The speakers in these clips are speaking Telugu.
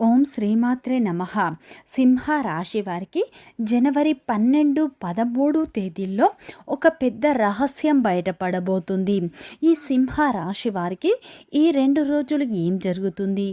ఓం శ్రీమాత్రే నమ. సింహ రాశి వారికి జనవరి పన్నెండు పదమూడు తేదీల్లో ఒక పెద్ద రహస్యం బయటపడబోతుంది. ఈ సింహ రాశి వారికి ఈ రెండు రోజులు ఏం జరుగుతుంది?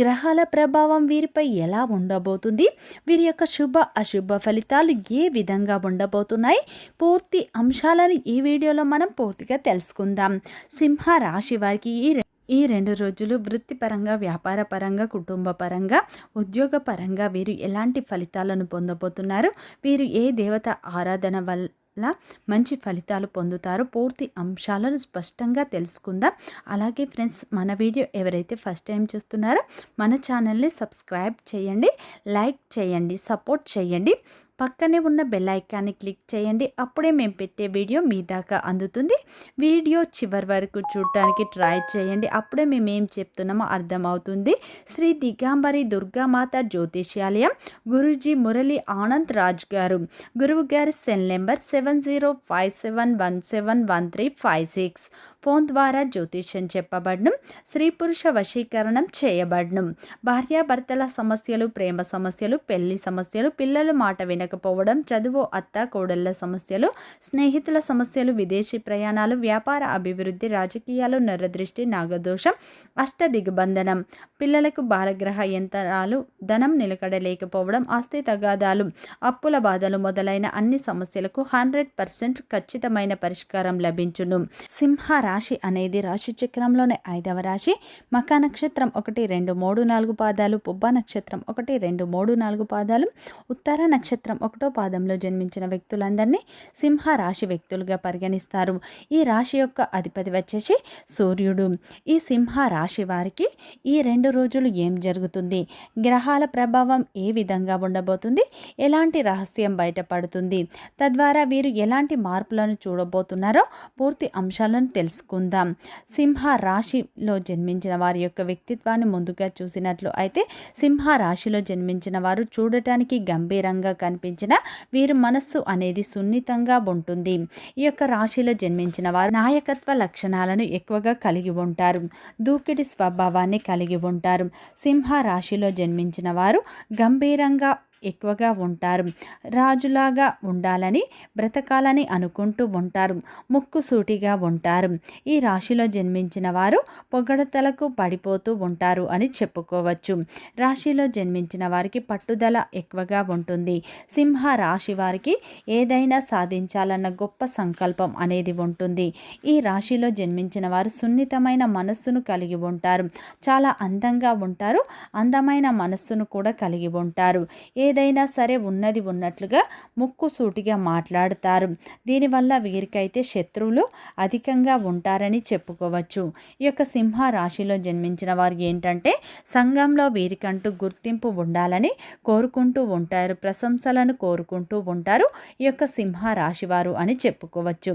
గ్రహాల ప్రభావం వీరిపై ఎలా ఉండబోతుంది? వీరి యొక్క శుభ అశుభ ఫలితాలు ఏ విధంగా ఉండబోతున్నాయి? పూర్తి అంశాలను ఈ వీడియోలో మనం పూర్తిగా తెలుసుకుందాం. సింహ రాశి వారికి ఈ ఈ రెండు రోజులు వృత్తిపరంగా వ్యాపార పరంగా కుటుంబ పరంగా ఉద్యోగ పరంగా వీరు ఎలాంటి ఫలితాలను పొందబోతున్నారు? వీరు ఏ దేవత ఆరాధన వల్ల మంచి ఫలితాలు పొందుతారో? పూర్తి అంశాలను స్పష్టంగా తెలుసుకుందాం. అలాగే ఫ్రెండ్స్ మన వీడియో ఎవరైతే ఫస్ట్ టైం చూస్తున్నారో మన ఛానల్ని సబ్స్క్రైబ్ చేయండి లైక్ చేయండి సపోర్ట్ చేయండి. పక్కనే ఉన్న బెల్ ఐకాన్ని క్లిక్ చేయండి. అప్పుడే మేము పెట్టే వీడియో మీ దాకా అందుతుంది. వీడియో చివరి వరకు చూడటానికి ట్రై చేయండి. అప్పుడే మేము ఏం చెప్తున్నామో అర్థమవుతుంది. శ్రీ దిగాంబరి దుర్గామాత జ్యోతిష్యాలయం గురూజీ మురళి ఆనంద్ రాజ్ గారు. గురువు గారి cell number seven zero five seven one seven one three five six phone ద్వారా జ్యోతిష్యం చెప్పబడడం స్త్రీ పురుష వశీకరణం చేయబడడం. భార్యాభర్తల సమస్యలు ప్రేమ సమస్యలు పెళ్ళి సమస్యలు పిల్లల మాట వినకపోవడం చదువు అత్త కోడళ్ళ సమస్యలు స్నేహితుల సమస్యలు విదేశీ ప్రయాణాలు వ్యాపార అభివృద్ధి రాజకీయాలు నరదృష్టి నాగదోషం అష్ట దిగ్బంధనం. పిల్లలకు బాలగ్రహ యంత్రాలు ధనం నిలకడలేకపోవడం ఆస్తి తగాదాలు అప్పుల బాధలు మొదలైన అన్ని సమస్యలకు హండ్రెడ్ పర్సెంట్ ఖచ్చితమైన పరిష్కారం లభించును. సింహరా రాశి అనేది రాశి చక్రంలోనే ఐదవ రాశి. మకా నక్షత్రం ఒకటి రెండు మూడు నాలుగు పాదాలు. పుబ్బ నక్షత్రం ఒకటి రెండు మూడు నాలుగు పాదాలు. ఉత్తర నక్షత్రం ఒకటో పాదంలో జన్మించిన వ్యక్తులందరినీ సింహ రాశి వ్యక్తులుగా పరిగణిస్తారు. ఈ రాశి యొక్క అధిపతి వచ్చేసి సూర్యుడు. ఈ సింహ రాశి వారికి ఈ రెండు రోజులు ఏం జరుగుతుంది? గ్రహాల ప్రభావం ఏ విధంగా ఉండబోతుంది? ఎలాంటి రహస్యం బయటపడుతుంది? తద్వారా వీరు ఎలాంటి మార్పులను చూడబోతున్నారో పూర్తి అంశాలను తెలుసుకుందాం. సింహ రాశిలో జన్మించిన వారి యొక్క వ్యక్తిత్వాన్ని ముందుగా చూసినట్లు అయితే సింహ రాశిలో జన్మించిన వారు చూడటానికి గంభీరంగా కనిపించిన వీరి మనస్సు అనేది సున్నితంగా ఉంటుంది. ఈ యొక్క రాశిలో జన్మించిన వారు నాయకత్వ లక్షణాలను ఎక్కువగా కలిగి ఉంటారు. దూకిడి స్వభావాన్ని కలిగి ఉంటారు. సింహ రాశిలో జన్మించిన వారు గంభీరంగా ఎక్కువగా ఉంటారు. రాజులాగా ఉండాలని బ్రతకాలని అనుకుంటూ ఉంటారు. ముక్కు సూటిగా ఉంటారు. ఈ రాశిలో జన్మించిన వారు పొగడతలకు పడిపోతూ ఉంటారు అని చెప్పుకోవచ్చు. రాశిలో జన్మించిన వారికి పట్టుదల ఎక్కువగా ఉంటుంది. సింహ రాశి వారికి ఏదైనా సాధించాలన్న గొప్ప సంకల్పం అనేది ఉంటుంది. ఈ రాశిలో జన్మించిన వారు సున్నితమైన మనస్సును కలిగి ఉంటారు. చాలా అందంగా ఉంటారు. అందమైన మనస్సును కూడా కలిగి ఉంటారు. ఏ ఏదైనా సరే ఉన్నది ఉన్నట్లుగా ముక్కు సూటిగా మాట్లాడతారు. దీనివల్ల వీరికైతే శత్రువులు అధికంగా ఉంటారని చెప్పుకోవచ్చు. ఈ యొక్క సింహ రాశిలో జన్మించిన వారు ఏంటంటే సంఘంలో వీరికంటూ గుర్తింపు ఉండాలని కోరుకుంటూ ఉంటారు. ప్రశంసలను కోరుకుంటూ ఉంటారు ఈ యొక్క సింహ రాశివారు అని చెప్పుకోవచ్చు.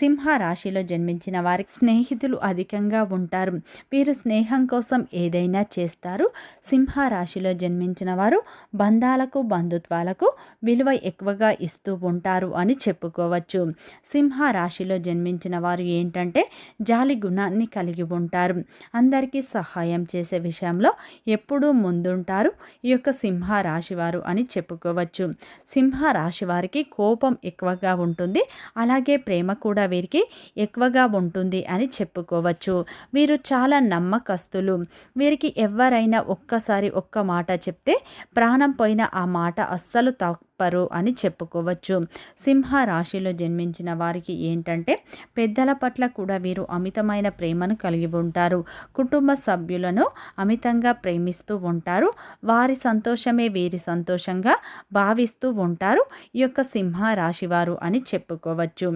సింహ రాశిలో జన్మించిన వారికి స్నేహితులు అధికంగా ఉంటారు. వీరు స్నేహం కోసం ఏదైనా చేస్తారు. సింహ రాశిలో జన్మించిన వారు బంధాలకు బంధుత్వాలకు విలువ ఎక్కువగా ఇస్తూ ఉంటారు అని చెప్పుకోవచ్చు. సింహ రాశిలో జన్మించిన వారు ఏంటంటే జాలి గుణాన్ని కలిగి ఉంటారు. అందరికీ సహాయం చేసే విషయంలో ఎప్పుడూ ముందుంటారు. ఈ యొక్క సింహ రాశి వారు అని చెప్పుకోవచ్చు. సింహ రాశి వారికి కోపం ఎక్కువగా ఉంటుంది. అలాగే ప్రేమ కూడా వీరికి ఎక్కువగా ఉంటుంది అని చెప్పుకోవచ్చు. వీరు చాలా నమ్మకస్తులు. వీరికి ఎవరైనా ఒక్కసారి ఒక్క మాట చెప్తే ప్రాణం పోయిన ఆ మాట అస్సలు తప్పరు అని చెప్పుకోవచ్చు. సింహ రాశిలో జన్మించిన వారికి ఏంటంటే పెద్దల పట్ల కూడా వీరు అమితమైన ప్రేమను కలిగి ఉంటారు. కుటుంబ సభ్యులను అమితంగా ప్రేమిస్తూ ఉంటారు. వారి సంతోషమే వీరి సంతోషంగా భావిస్తూ ఉంటారు. ఈ యొక్క సింహ రాశి వారు అని చెప్పుకోవచ్చు.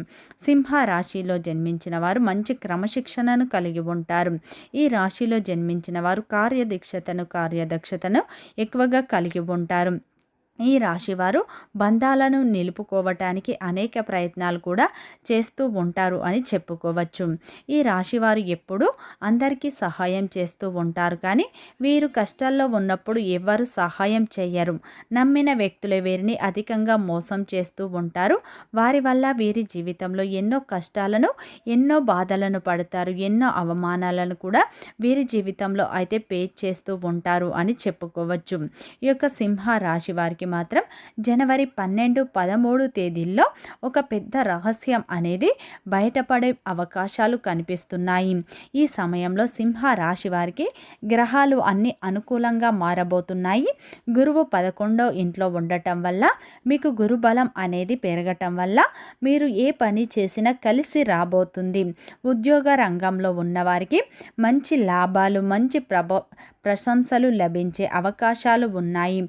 సింహ రాశిలో జన్మించిన వారు మంచి క్రమశిక్షణను కలిగి ఉంటారు. ఈ రాశిలో జన్మించిన వారు కార్యదీక్షతను కార్యదక్షతను ఎక్కువగా కలిగి ఉంటారు. ఈ రాశివారు బంధాలను నిలుపుకోవటానికి అనేక ప్రయత్నాలు కూడా చేస్తూ ఉంటారు అని చెప్పుకోవచ్చు. ఈ రాశివారు ఎప్పుడూ అందరికీ సహాయం చేస్తూ ఉంటారు. కానీ వీరు కష్టాల్లో ఉన్నప్పుడు ఎవరు సహాయం చేయరు నమ్మిన వ్యక్తులే వీరిని అధికంగా మోసం చేస్తూ ఉంటారు. వారి వల్ల వీరి జీవితంలో ఎన్నో కష్టాలను ఎన్నో బాధలను పడతారు. ఎన్నో అవమానాలను కూడా వీరి జీవితంలో అయితే పే చేస్తూ ఉంటారు అని చెప్పుకోవచ్చు. ఈ యొక్క సింహ రాశి వారికి వారికి మాత్రం జనవరి పన్నెండు పదమూడు తేదీల్లో ఒక పెద్ద రహస్యం అనేది బయటపడే అవకాశాలు కనిపిస్తున్నాయి. ఈ సమయంలో సింహ రాశి వారికి గ్రహాలు అన్ని అనుకూలంగా మారబోతున్నాయి. గురువు పదకొండో ఇంట్లో ఉండటం వల్ల మీకు గురుబలం అనేది పెరగటం వల్ల మీరు ఏ పని చేసినా కలిసి రాబోతుంది. ఉద్యోగ రంగంలో ఉన్నవారికి మంచి లాభాలు మంచి ప్రభ ప్రశంసలు లభించే అవకాశాలు ఉన్నాయి.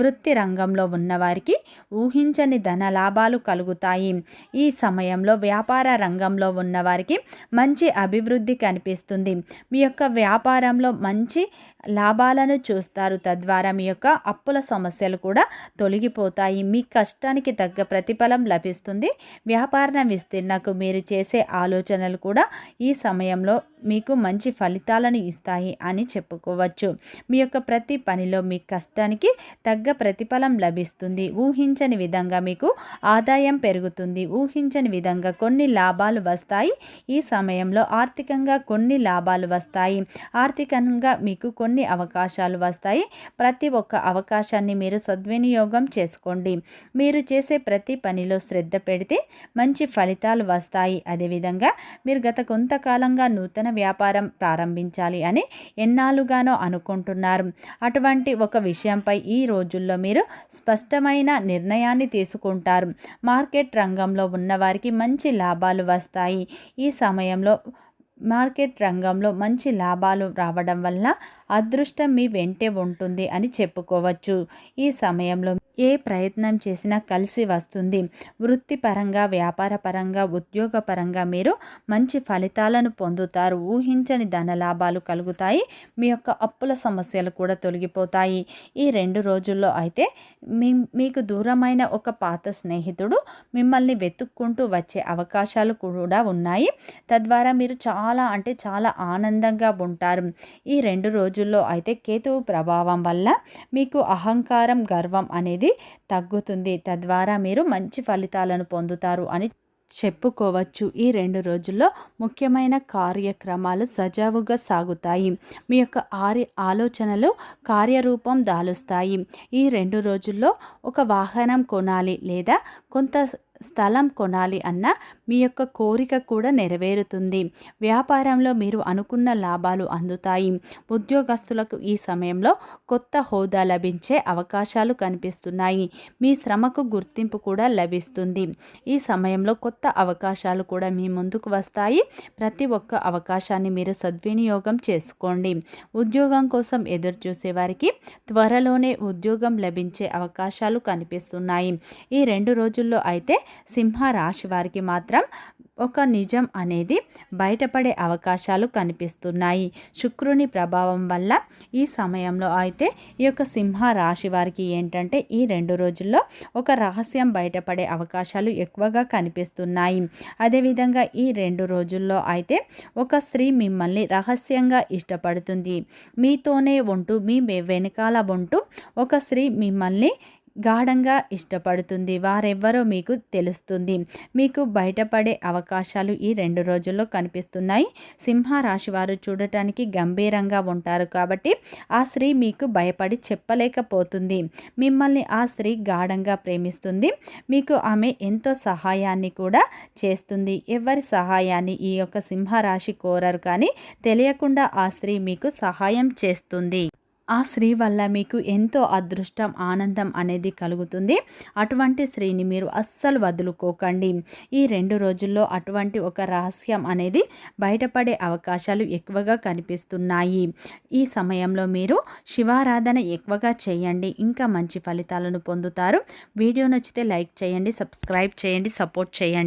వృత్తి రంగంలో ఉన్నవారికి ఊహించని ధన లాభాలు కలుగుతాయి. ఈ సమయంలో వ్యాపార రంగంలో ఉన్నవారికి మంచి అభివృద్ధి కనిపిస్తుంది. మీ యొక్క వ్యాపారంలో మంచి లాభాలను చూస్తారు. తద్వారా మీ యొక్క అప్పుల సమస్యలు కూడా తొలగిపోతాయి. మీ కష్టానికి తగ్గ ప్రతిఫలం లభిస్తుంది. వ్యాపార విస్తీర్ణకు మీరు చేసే ఆలోచనలు కూడా ఈ సమయంలో మీకు మంచి ఫలితాలను ఇస్తాయి అని చెప్పుకోవచ్చు. మీ యొక్క ప్రతి పనిలో మీ కష్టానికి తగ్గ ప్రతిఫలం లభిస్తుంది. ఊహించని విధంగా మీకు ఆదాయం పెరుగుతుంది. ఊహించని విధంగా కొన్ని లాభాలు వస్తాయి. ఈ సమయంలో ఆర్థికంగా కొన్ని లాభాలు వస్తాయి. ఆర్థికంగా మీకు కొన్ని అవకాశాలు వస్తాయి. ప్రతి ఒక్క అవకాశాన్ని మీరు సద్వినియోగం చేసుకోండి. మీరు చేసే ప్రతి పనిలో శ్రద్ధ పెడితే మంచి ఫలితాలు వస్తాయి. అదేవిధంగా మీరు గత కొంతకాలంగా నూతన వ్యాపారం ప్రారంభించాలి అని ఎన్నాళ్ళుగానో అనుకుంటున్నారు. అటువంటి ఒక విషయంపై ఈ రోజుల్లో మీరు స్పష్టమైన నిర్ణయాన్ని తీసుకుంటారు. మార్కెట్ రంగంలో ఉన్నవారికి మంచి లాభాలు వస్తాయి. ఈ సమయంలో మార్కెట్ రంగంలో మంచి లాభాలు రావడం వల్ల అదృష్టం మీ వెంటే ఉంటుంది అని చెప్పుకోవచ్చు. ఈ సమయంలో ఏ ప్రయత్నం చేసినా కలిసి వస్తుంది. వృత్తిపరంగా వ్యాపారపరంగా ఉద్యోగపరంగా మీరు మంచి ఫలితాలను పొందుతారు. ఊహించని ధన లాభాలు కలుగుతాయి. మీ యొక్క అప్పుల సమస్యలు కూడా తొలగిపోతాయి. ఈ రెండు రోజుల్లో అయితే మీ మీకు దూరమైన ఒక పాత స్నేహితుడు మిమ్మల్ని వెతుక్కుంటూ వచ్చే అవకాశాలు కూడా ఉన్నాయి. తద్వారా మీరు చాలా అంటే చాలా ఆనందంగా ఉంటారు. ఈ రెండు రోజుల్లో అయితే కేతువు ప్రభావం వల్ల మీకు అహంకారం గర్వం అనేది తగ్గుతుంది. తద్వారా మీరు మంచి ఫలితాలను పొందుతారు అని చెప్పుకోవచ్చు. ఈ రెండు రోజుల్లో ముఖ్యమైన కార్యక్రమాలు సజావుగా సాగుతాయి. మీ యొక్క ఆరి ఆలోచనలు కార్యరూపం దాలుస్తాయి. ఈ రెండు రోజుల్లో ఒక వాహనం కొనాలి లేదా కొంత స్థలం కొనాలి అన్న మీ యొక్క కోరిక కూడా నెరవేరుతుంది. వ్యాపారంలో మీరు అనుకున్న లాభాలు అందుతాయి. ఉద్యోగస్తులకు ఈ సమయంలో కొత్త హోదా లభించే అవకాశాలు కనిపిస్తున్నాయి. మీ శ్రమకు గుర్తింపు కూడా లభిస్తుంది. ఈ సమయంలో కొత్త అవకాశాలు కూడా మీ ముందుకు వస్తాయి. ప్రతి ఒక్క అవకాశాన్ని మీరు సద్వినియోగం చేసుకోండి. ఉద్యోగం కోసం ఎదురు చూసే వారికి త్వరలోనే ఉద్యోగం లభించే అవకాశాలు కనిపిస్తున్నాయి. ఈ రెండు రోజుల్లో అయితే సింహ రాశి వారికి మాత్రం ఒక నిజం అనేది బయటపడే అవకాశాలు కనిపిస్తున్నాయి. శుక్రుని ప్రభావం వల్ల ఈ సమయంలో అయితే ఈ యొక్క సింహ రాశి వారికి ఏంటంటే ఈ రెండు రోజుల్లో ఒక రహస్యం బయటపడే అవకాశాలు ఎక్కువగా కనిపిస్తున్నాయి. అదేవిధంగా ఈ రెండు రోజుల్లో అయితే ఒక స్త్రీ మిమ్మల్ని రహస్యంగా ఇష్టపడుతుంది. మీతోనే ఉంటూ మీ వెనకాల ఉంటూ ఒక స్త్రీ మిమ్మల్ని గాఢంగా ఇష్టపడుతుంది. వారెవ్వరో మీకు తెలుస్తుంది. మీకు బయటపడే అవకాశాలు ఈ రెండు రోజుల్లో కనిపిస్తున్నాయి. సింహరాశి వారు చూడటానికి గంభీరంగా ఉంటారు కాబట్టి ఆ స్త్రీ మీకు భయపడి చెప్పలేకపోతుంది. మిమ్మల్ని ఆ స్త్రీ గాఢంగా ప్రేమిస్తుంది. మీకు ఆమె ఎంతో సహాయాన్ని కూడా చేస్తుంది. ఎవరి సహాయాన్ని ఈ యొక్క సింహరాశి కోరరు కానీ తెలియకుండా ఆ స్త్రీ మీకు సహాయం చేస్తుంది. ఆ స్త్రీ వల్ల మీకు ఎంతో అదృష్టం ఆనందం అనేది కలుగుతుంది. అటువంటి స్త్రీని మీరు అస్సలు వదులుకోకండి. ఈ రెండు రోజుల్లో అటువంటి ఒక రహస్యం అనేది బయటపడే అవకాశాలు ఎక్కువగా కనిపిస్తున్నాయి. ఈ సమయంలో మీరు శివారాధన ఎక్కువగా చేయండి. ఇంకా మంచి ఫలితాలను పొందుతారు. వీడియో నచ్చితే లైక్ చేయండి సబ్స్క్రైబ్ చేయండి సపోర్ట్ చేయండి.